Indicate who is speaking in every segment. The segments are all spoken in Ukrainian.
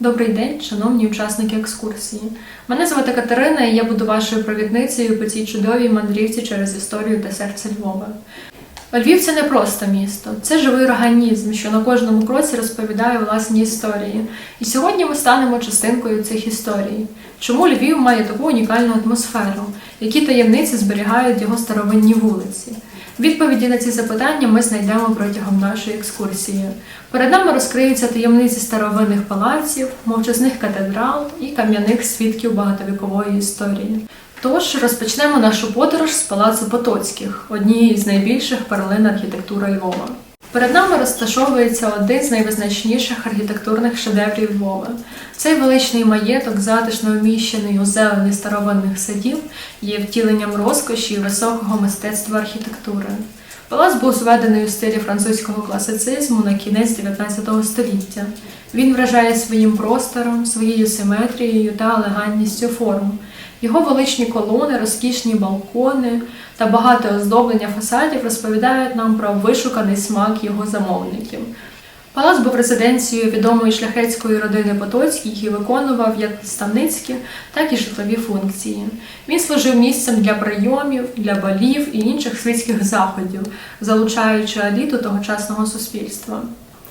Speaker 1: Добрий день, шановні учасники екскурсії. Мене звати Катерина, і я буду вашою провідницею по цій чудовій мандрівці через історію та серце Львова. Львів це не просто місто, це живий організм, що на кожному кроці розповідає власні історії. І сьогодні ми станемо частинкою цих історій. Чому Львів має таку унікальну атмосферу? Які таємниці зберігають його старовинні вулиці? Відповіді на ці запитання ми знайдемо протягом нашої екскурсії. Перед нами розкриються таємниці старовинних палаців, мовчазних катедрал і кам'яних свідків багатовікової історії. Тож розпочнемо нашу подорож з палацу Потоцьких, однієї з найбільших перлин архітектури Львова. Перед нами розташовується один з найвизначніших архітектурних шедеврів Львова. Цей величний маєток, затишно вміщений у зелені старовинних садів, є втіленням розкоші і високого мистецтва архітектури. Палац був зведений у стилі французького класицизму на кінець 19 століття. Він вражає своїм простором, своєю симетрією та елегантністю форм. Його величні колони, розкішні балкони та багате оздоблення фасадів розповідають нам про вишуканий смак його замовників. Палац був резиденцією відомої шляхетської родини Потоцьких і виконував як ставницькі, так і житлові функції. Він служив місцем для прийомів, для балів і інших світських заходів, залучаючи еліту тогочасного суспільства.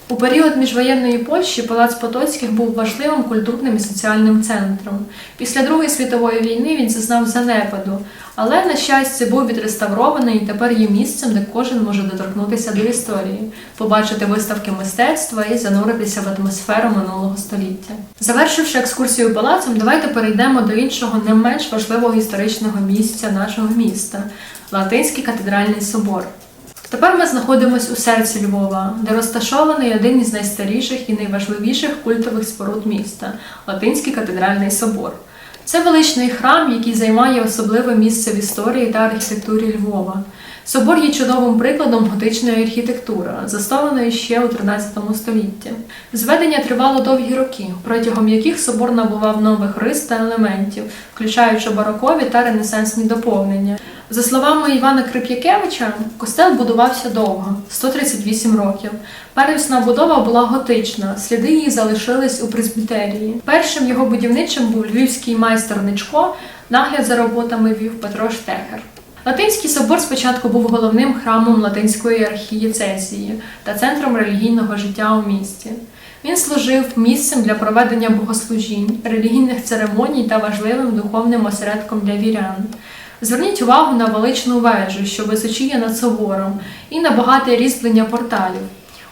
Speaker 1: У період міжвоєнної Польщі палац Потоцьких був важливим культурним і соціальним центром. Після Другої світової війни він зазнав занепаду, але, на щастя, був відреставрований і тепер є місцем, де кожен може доторкнутися до історії, побачити виставки мистецтва і зануритися в атмосферу минулого століття. Завершивши екскурсію палацом, давайте перейдемо до іншого не менш важливого історичного місця нашого міста Латинський катедральний собор. Тепер ми знаходимося у серці Львова, де розташований один із найстаріших і найважливіших культових споруд міста Латинський катедральний собор. Це величний храм, який займає особливе місце в історії та архітектурі Львова. Собор є чудовим прикладом готичної архітектури, заснованої ще у 13 столітті. Зведення тривало довгі роки, протягом яких собор набував нових рис та елементів, включаючи барокові та ренесансні доповнення. За словами Івана Крип'якевича, костел будувався довго 138 років. Первісна будова була готична, сліди її залишились у пресбітерії. Першим його будівничим був львівський майстер Ничко, нагляд за роботами вів Петро Штехер. Латинський собор спочатку був головним храмом латинської архієцезії та центром релігійного життя у місті. Він служив місцем для проведення богослужінь, релігійних церемоній та важливим духовним осередком для вірян. Зверніть увагу на величну вежу, що височіє над собором, і на багате різьблення порталів.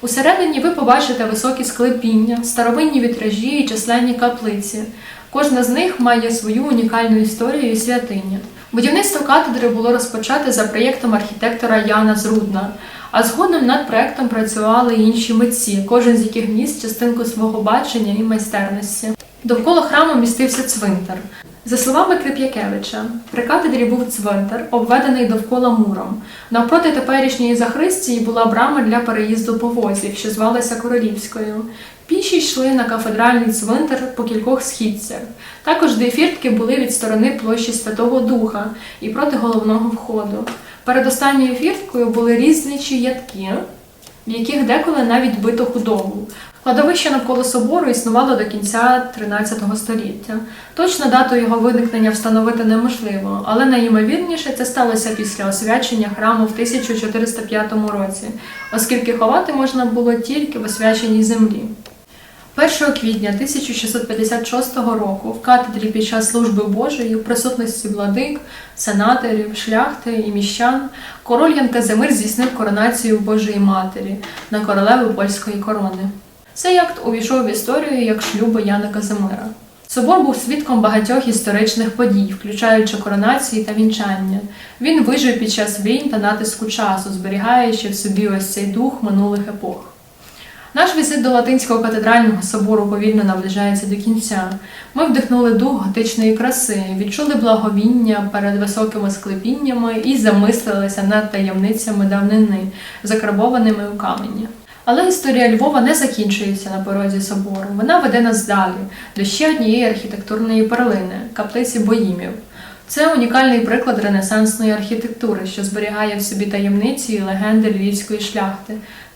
Speaker 1: Усередині ви побачите високі склепіння, старовинні вітражі і численні каплиці. Кожна з них має свою унікальну історію і святиню. Будівництво катедри було розпочате за проєктом архітектора Яна Зрудна, а згодом над проєктом працювали інші митці, кожен з яких ніс частинку свого бачення і майстерності. Довкола храму містився цвинтар. За словами Крип'якевича, при катедрі був цвинтар, обведений довкола муром. Навпроти теперішньої захристії була брама для переїзду повозів, що звалася Королівською. Піші йшли на кафедральний цвинтар по кількох східцях. Також дві фіртки були від сторони площі Святого Духа і проти головного входу. Перед останньою фірткою були різничі ядки, в яких деколи навіть бито худобу. Кладовище навколо собору існувало до кінця 13 століття. Точну дату його виникнення встановити неможливо, але найімовірніше це сталося після освячення храму в 1405 році, оскільки ховати можна було тільки в освяченій землі. 1 квітня 1656 року в катедрі під час служби Божої в присутності владик, сенаторів, шляхти і міщан король Ян Казимир здійснив коронацію Божої Матері на королеву польської корони. Цей акт увійшов в історію як шлюбу Яна Казимира. Собор був свідком багатьох історичних подій, включаючи коронації та вінчання. Він вижив під час війн та натиску часу, зберігаючи в собі ось цей дух минулих епох. Наш візит до Латинського катедрального собору повільно наближається до кінця. Ми вдихнули дух готичної краси, відчули благовіння перед високими склепіннями і замислилися над таємницями давнини, закарбованими у камені. Але історія Львова не закінчується на порозі собору. Вона веде нас далі до ще однієї архітектурної перлини каплиці Боїмів. Це унікальний приклад ренесансної архітектури, що зберігає в собі таємниці і легенди львівської шляхти.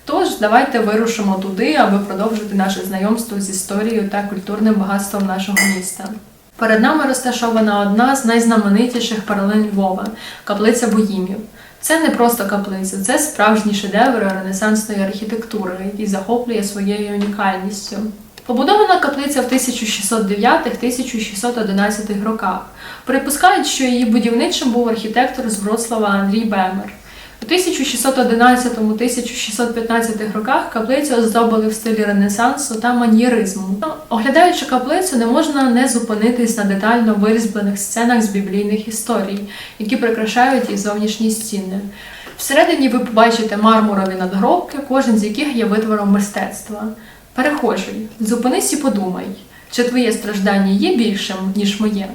Speaker 1: Тож давайте вирушимо туди, аби продовжити наше знайомство з історією та культурним багатством нашого міста. Перед нами розташована одна з найзнаменитіших перлин Львова каплиця Боїмів. Це не просто каплиця, це справжній шедевр ренесансної архітектури, який захоплює своєю унікальністю. Побудована каплиця в 1609-1611 роках. Припускають, що її будівничим був архітектор з Вроцлава Андрій Бемер. У 1611-1615 роках каплицю оздобили в стилі Ренесансу та маньєризму. Оглядаючи каплицю, не можна не зупинитись на детально вирізблених сценах з біблійних історій, які прикрашають її зовнішні стіни. Всередині ви побачите мармурові надгробки, кожен з яких є витвором мистецтва. Перехожий, зупинись і подумай, чи твоє страждання є більшим, ніж моє.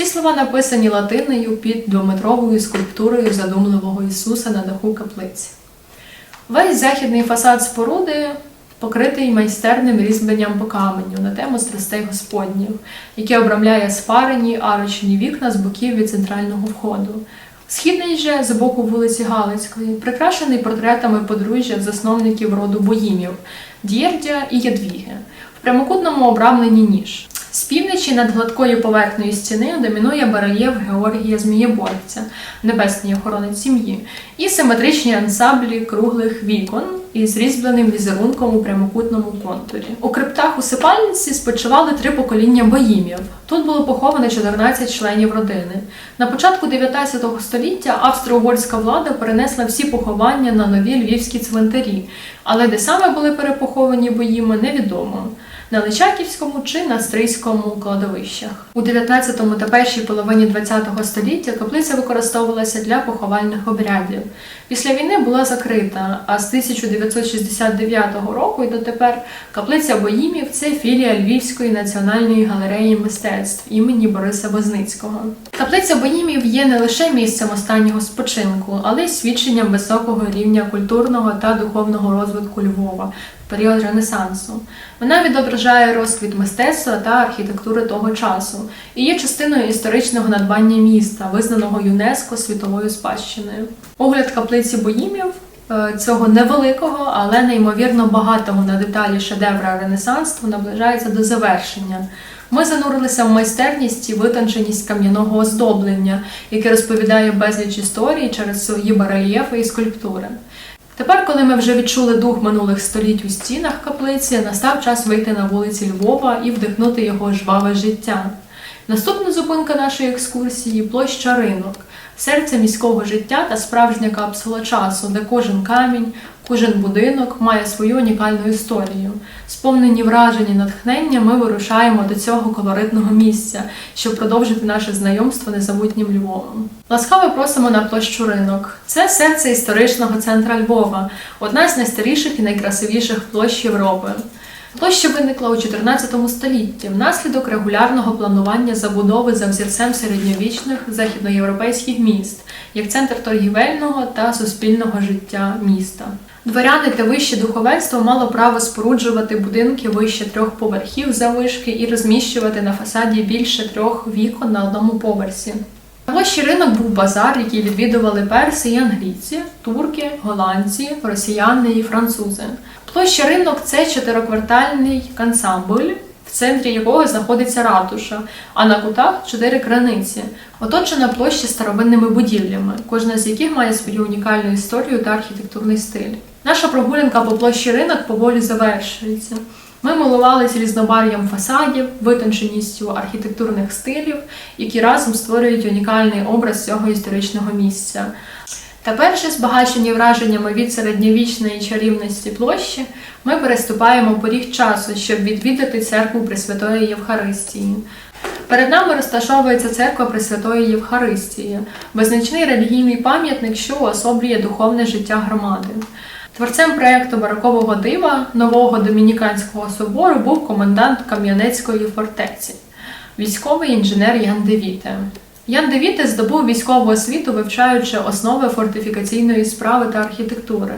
Speaker 1: Ці слова написані латиною під двометровою скульптурою задумливого Ісуса на даху каплиці. Весь західний фасад споруди покритий майстерним різьбленням по каменю на тему страстей Господніх, яке обрамляє спарені арочні вікна з боків від центрального входу. Східний же з боку вулиці Галицької, прикрашений портретами подружжя засновників роду Боїмів Дєрдя і Ядвіги, в прямокутному обрамленні ніж. З півночі над гладкою поверхнею стіни домінує барельєф Георгія Змієборця, небесний охоронець сім'ї, і симетричні ансамблі круглих вікон із різьбленим візерунком у прямокутному контурі. У криптах усипальниці спочивали три покоління боїмів. Тут було поховано 14 членів родини. На початку 19 століття австро-угорська влада перенесла всі поховання на нові львівські цвинтарі, але де саме були перепоховані боїми, невідомо на Личаківському чи на Стрийському кладовищах. У 19 та першій половині 20 століття каплиця використовувалася для поховальних обрядів. Після війни була закрита, а з 1969 року і дотепер каплиця Боїмів це філія Львівської національної галереї мистецтв імені Бориса Возницького. Каплиця Боїмів є не лише місцем останнього спочинку, але й свідченням високого рівня культурного та духовного розвитку Львова період Ренесансу. Вона відображає розквіт мистецтва та архітектури того часу і є частиною історичного надбання міста, визнаного ЮНЕСКО світовою спадщиною. Огляд каплиці Боїмів е, цього невеликого, але неймовірно багатого на деталі шедевра Ренесансу наближається до завершення. Ми занурилися в майстерність і витонченість кам'яного оздоблення, яке розповідає безліч історій через свої барельєфи і скульптури. Тепер, коли ми вже відчули дух минулих століть у стінах каплиці, настав час вийти на вулиці Львова і вдихнути його жваве життя. Наступна зупинка нашої екскурсії площа ринок, серце міського життя та справжня капсула часу, де кожен камінь, кожен будинок має свою унікальну історію. Сповнені враження натхнення, ми вирушаємо до цього колоритного місця, щоб продовжити наше знайомство незабутнім Львовом. Ласкаво просимо на площу ринок. Це серце історичного центра Львова, одна з найстаріших і найкрасивіших площ Європи. Площа виникла у 14 столітті внаслідок регулярного планування забудови за взірцем середньовічних західноєвропейських міст як центр торгівельного та суспільного життя міста. Дворяни та вище духовенство мало право споруджувати будинки вище трьох поверхів завишки і розміщувати на фасаді більше трьох вікон на одному поверсі. На площі ринок був базар, який відвідували перси і англійці, турки, голландці, росіяни і французи. Площа ринок це чотириквартальний ансамбль, в центрі якого знаходиться ратуша, а на кутах чотири краниці, оточена площа старовинними будівлями, кожна з яких має свою унікальну історію та архітектурний стиль. Наша прогулянка по площі ринок поволі завершується. Ми милувалися різнобар'ям фасадів, витонченістю архітектурних стилів, які разом створюють унікальний образ цього історичного місця. Тепер же, збагачені враженнями від середньовічної чарівності площі, ми переступаємо поріг часу, щоб відвідати церкву Пресвятої Євхаристії. Перед нами розташовується церква Пресвятої Євхаристії, визначний релігійний пам'ятник, що уособлює духовне життя громади. Творцем проєкту барокового дива нового домініканського собору був комендант Кам'янецької фортеці, військовий інженер Ян Девіте. Ян Девіте здобув військову освіту, вивчаючи основи фортифікаційної справи та архітектури.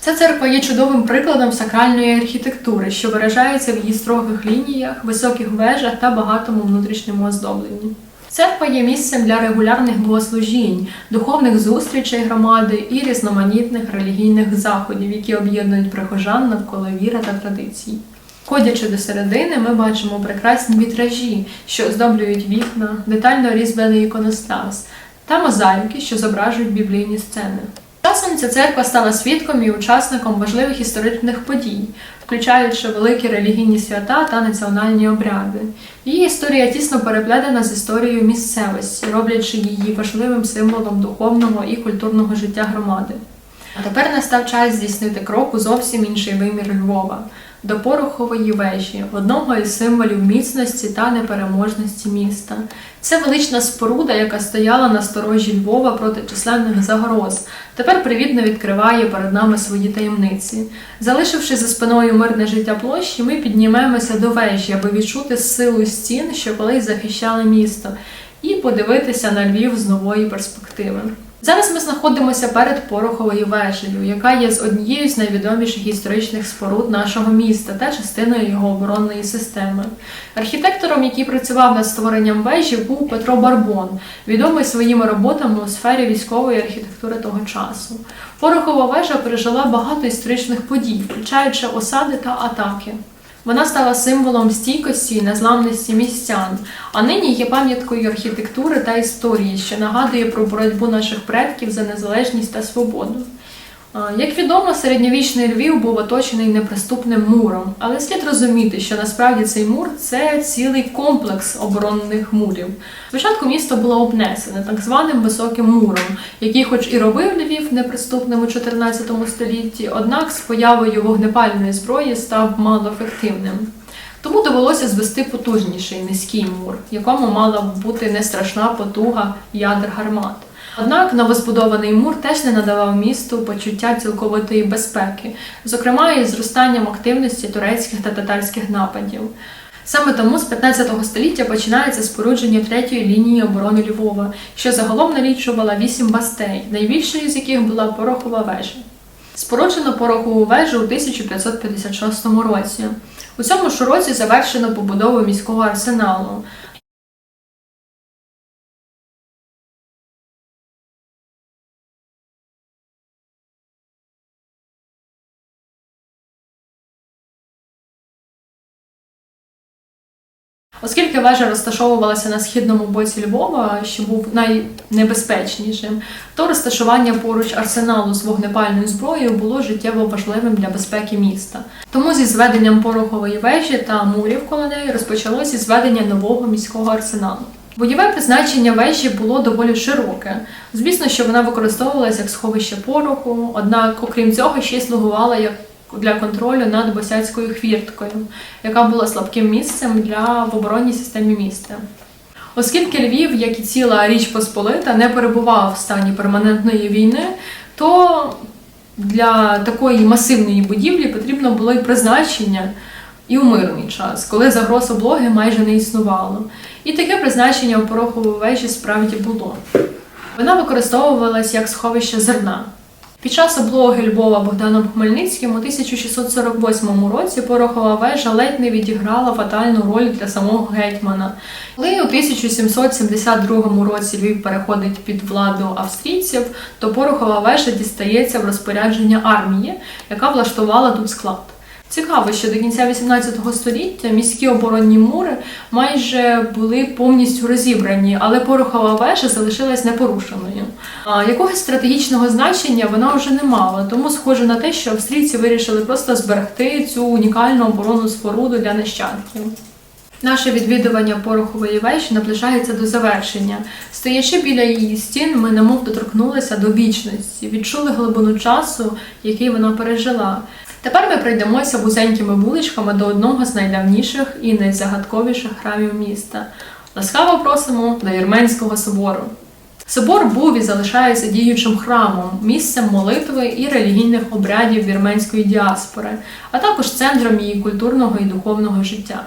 Speaker 1: Ця церква є чудовим прикладом сакральної архітектури, що виражається в її строгих лініях, високих вежах та багатому внутрішньому оздобленні. Церква є місцем для регулярних богослужінь, духовних зустрічей громади і різноманітних релігійних заходів, які об'єднують прихожан навколо віри та традицій. Ходячи до середини, ми бачимо прекрасні вітражі, що оздоблюють вікна, детально різьблений іконостас та мозаїки, що зображують біблійні сцени. Часом ця церква стала свідком і учасником важливих історичних подій, включаючи великі релігійні свята та національні обряди. Її історія тісно переплетена з історією місцевості, роблячи її важливим символом духовного і культурного життя громади. А тепер настав час здійснити крок у зовсім інший вимір Львова до Порохової вежі, одного із символів міцності та непереможності міста. Це велична споруда, яка стояла на сторожі Львова проти численних загроз. Тепер привітно відкриває перед нами свої таємниці. Залишивши за спиною мирне життя площі, ми піднімемося до вежі, аби відчути силу стін, що колись захищали місто, і подивитися на Львів з нової перспективи. Зараз ми знаходимося перед Пороховою вежею, яка є з однією з найвідоміших історичних споруд нашого міста та частиною його оборонної системи. Архітектором, який працював над створенням вежі, був Петро Барбон, відомий своїми роботами у сфері військової архітектури того часу. Порохова вежа пережила багато історичних подій, включаючи осади та атаки. Вона стала символом стійкості і незламності містян, а нині є пам'яткою архітектури та історії, що нагадує про боротьбу наших предків за незалежність та свободу. Як відомо, середньовічний Львів був оточений неприступним муром, але слід розуміти, що насправді цей мур це цілий комплекс оборонних мурів. Спочатку місто було обнесене так званим високим муром, який, хоч і робив Львів неприступним у 14 столітті, однак з появою вогнепальної зброї став малоефективним. Тому довелося звести потужніший низький мур, якому мала б бути не страшна потуга ядер гармат. Однак новозбудований мур теж не надавав місту почуття цілковитої безпеки, зокрема із зростанням активності турецьких та татарських нападів. Саме тому з 15 століття починається спорудження третьої лінії оборони Львова, що загалом налічувала вісім бастей, найбільшою з яких була порохова вежа. Споруджено порохову вежу у 1556 році. У цьому ж році завершено побудову міського арсеналу. Оскільки вежа розташовувалася на східному боці Львова, що був найнебезпечнішим, то розташування поруч арсеналу з вогнепальною зброєю було життєво важливим для безпеки міста. Тому зі зведенням порохової вежі та мурів коло неї розпочалося зведення нового міського арсеналу. Бойове призначення вежі було доволі широке. Звісно, що вона використовувалася як сховище пороху, однак, окрім цього, ще й слугувала як для контролю над босяцькою хвірткою, яка була слабким місцем для в оборонній системі міста. Оскільки Львів, як і ціла Річ Посполита, не перебував в стані перманентної війни, то для такої масивної будівлі потрібно було й призначення і у мирний час, коли загроз облоги майже не існувало. І таке призначення у пороховій вежі справді було. Вона використовувалась як сховище зерна. Під час облоги Львова Богданом Хмельницьким у 1648 році Порохова вежа ледь не відіграла фатальну роль для самого гетьмана. Коли у 1772 році Львів переходить під владу австрійців, то Порохова вежа дістається в розпорядження армії, яка влаштувала тут склад. Цікаво, що до кінця 18 століття міські оборонні мури майже були повністю розібрані, але порохова вежа залишилась непорушеною. А якогось стратегічного значення вона вже не мала, тому схоже на те, що австрійці вирішили просто зберегти цю унікальну оборонну споруду для нащадків. Наше відвідування порохової вежі наближається до завершення. Стоячи біля її стін, ми немов доторкнулися до вічності, відчули глибину часу, який вона пережила. Тепер ми пройдемося вузенькими вуличками до одного з найдавніших і найзагадковіших храмів міста. Ласкаво просимо до Вірменського собору. Собор був і залишається діючим храмом, місцем молитви і релігійних обрядів вірменської діаспори, а також центром її культурного і духовного життя.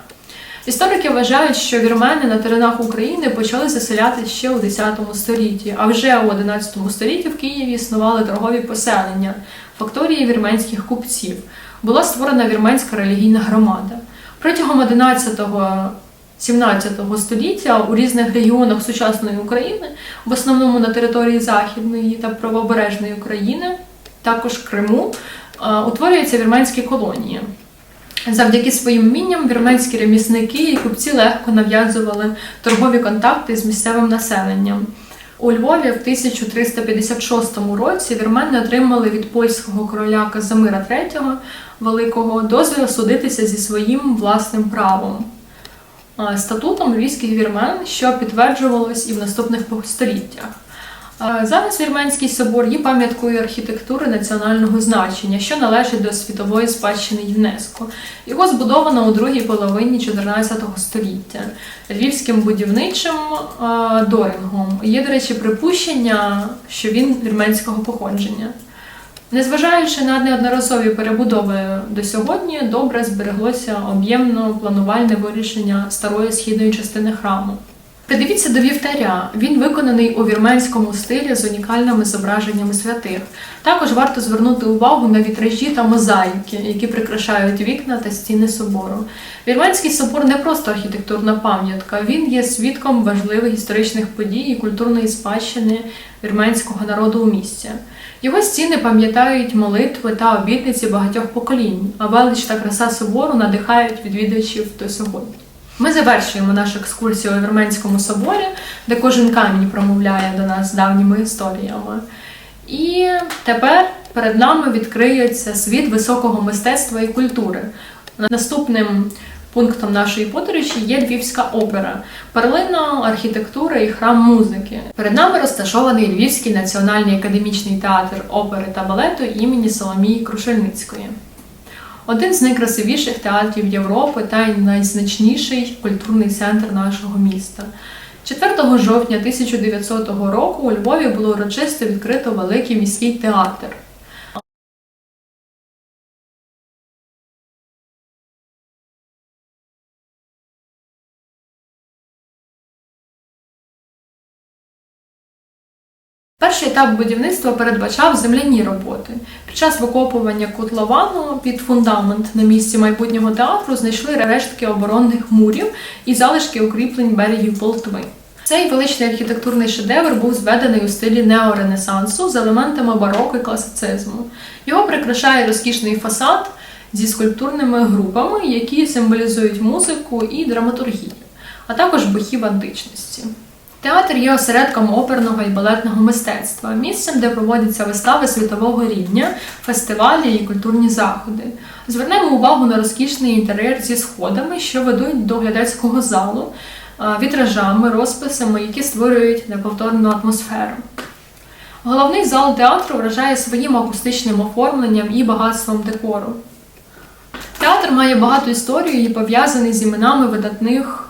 Speaker 1: Історики вважають, що вірмени на теренах України почали заселяти ще у X столітті, а вже у XI столітті в Києві існували торгові поселення, факторії вірменських купців. Була створена вірменська релігійна громада. Протягом 11 17 століття у різних регіонах сучасної України, в основному на території Західної та правобережної України, також Криму, е, утворюються вірменські колонії. Завдяки своїм вмінням вірменські ремісники і купці легко нав'язували торгові контакти з місцевим населенням. У Львові в 1356 році вірмени отримали від польського короля Казимира III Великого дозвіл судитися зі своїм власним правом. Статутом львівських вірмен, що підтверджувалось і в наступних століттях. А, Зараз Вірменський собор є пам'яткою архітектури національного значення, що належить до світової спадщини ЮНЕСКО. Його збудовано у другій половині 14 століття львівським будівничим а, Дорингом. Є, до речі, припущення, що він вірменського походження. Незважаючи на неодноразові перебудови до сьогодні, добре збереглося об'ємно планувальне вирішення старої східної частини храму. Придивіться до вівтаря. Він виконаний у вірменському стилі з унікальними зображеннями святих. Також варто звернути увагу на вітражі та мозаїки, які прикрашають вікна та стіни собору. Вірменський собор не просто архітектурна пам'ятка, він є свідком важливих історичних подій і культурної спадщини вірменського народу у місті. Його стіни пам'ятають молитви та обітниці багатьох поколінь, а велич та краса собору надихають відвідувачів до сьогодні. Ми завершуємо нашу екскурсію у Вірменському соборі, де кожен камінь промовляє до нас давніми історіями. І тепер перед нами відкриється світ високого мистецтва і культури. Наступним пунктом нашої подорожі є Львівська опера, перлина архітектури і храм музики. Перед нами розташований Львівський національний академічний театр опери та балету імені Соломії Крушельницької. Один з найкрасивіших театрів Європи та й найзначніший культурний центр нашого міста. 4 жовтня 1900 року у Львові було урочисто відкрито великий міський театр. Перший етап будівництва передбачав земляні роботи. Під час викопування котловану під фундамент на місці майбутнього театру знайшли рештки оборонних мурів і залишки укріплень берегів Болтви. Цей величний архітектурний шедевр був зведений у стилі неоренесансу з елементами бароко і класицизму. Його прикрашає розкішний фасад зі скульптурними групами, які символізують музику і драматургію, а також бухів античності. Театр є осередком оперного і балетного мистецтва, місцем, де проводяться вистави світового рівня, фестивалі і культурні заходи. Звернемо увагу на розкішний інтер'єр зі сходами, що ведуть до глядацького залу, вітражами, розписами, які створюють неповторну атмосферу. Головний зал театру вражає своїм акустичним оформленням і багатством декору. Театр має багату історію і пов'язаний з іменами видатних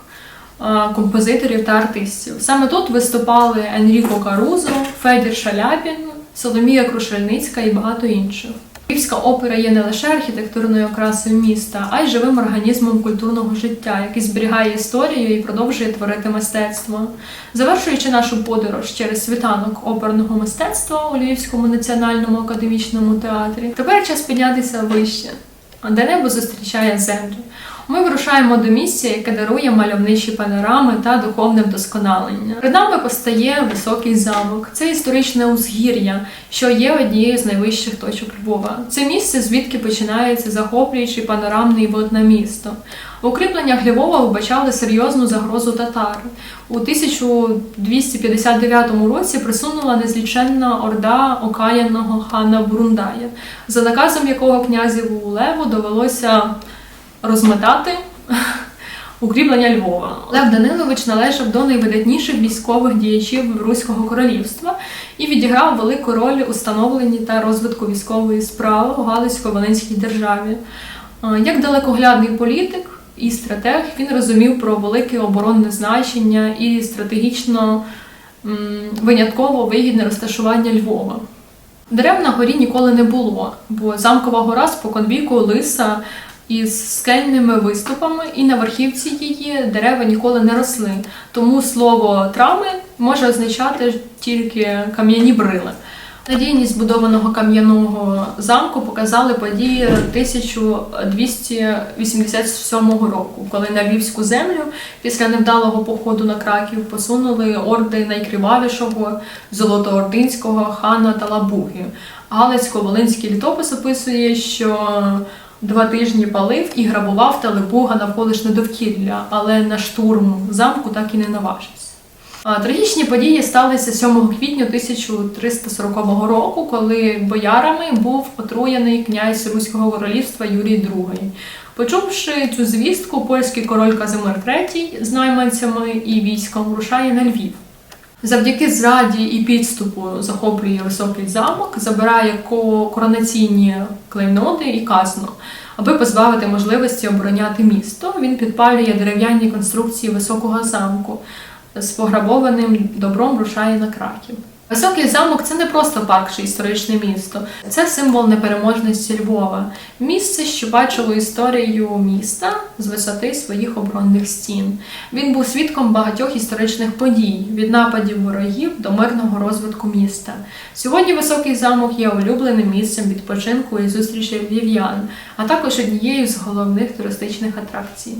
Speaker 1: композиторів та артистів. Саме тут виступали Енріко Карузо, Федір Шаляпін, Соломія Крушельницька і багато інших. Львівська опера є не лише архітектурною окрасою міста, а й живим організмом культурного життя, який зберігає історію і продовжує творити мистецтво. Завершуючи нашу подорож через світанок оперного мистецтва у Львівському національному академічному театрі, тепер час піднятися вище, де небо зустрічає землю. Ми вирушаємо до місця, яке дарує мальовничі панорами та духовне вдосконалення. Перед нами постає високий замок. Це історичне узгір'я, що є однією з найвищих точок Львова. Це місце, звідки починається захоплюючий панорамний вид на місто. В укріпленнях Львова вбачали серйозну загрозу татар. У 1259 році присунула незліченна орда окаянного хана Бурундая, за наказом якого князеву Леву довелося розметати укріплення Львова. Лев Данилович належав до найвидатніших військових діячів Руського королівства і відіграв велику роль у становленні та розвитку військової справи у Галицько-Волинській державі. Е, Як далекоглядний політик і стратег, він розумів про велике оборонне значення і стратегічно винятково вигідне розташування Львова. Дерев на горі ніколи не було, бо замкова гора споконвіку лиса із скельними виступами, і на верхівці її дерева ніколи не росли. Тому слово трами може означати тільки кам'яні брили. Надійність збудованого кам'яного замку показали події 1287 року, коли на Львівську землю після невдалого походу на Краків посунули орди найкривавішого золотоординського хана Талабуги. Галицько-волинський літопис описує, що два тижні палив і грабував Талебуга навколишнє довкілля, але на штурм замку так і не наважився. Трагічні події сталися 7 квітня 1340 року, коли боярами був отруєний князь Руського королівства Юрій II. Почувши цю звістку, польський король Казимир III з найманцями і військом рушає на Львів. Завдяки зраді і підступу захоплює високий замок, забирає ко- коронаційні клейноди і казну. Аби позбавити можливості обороняти місто, він підпалює дерев'яні конструкції високого замку з пограбованим добром рушає на Краків. Високий замок це не просто парк чи історичне місто, це символ непереможності Львова, місце, що бачило історію міста з висоти своїх оборонних стін. Він був свідком багатьох історичних подій від нападів ворогів до мирного розвитку міста. Сьогодні високий замок є улюбленим місцем відпочинку і зустрічей львів'ян, а також однією з головних туристичних атракцій.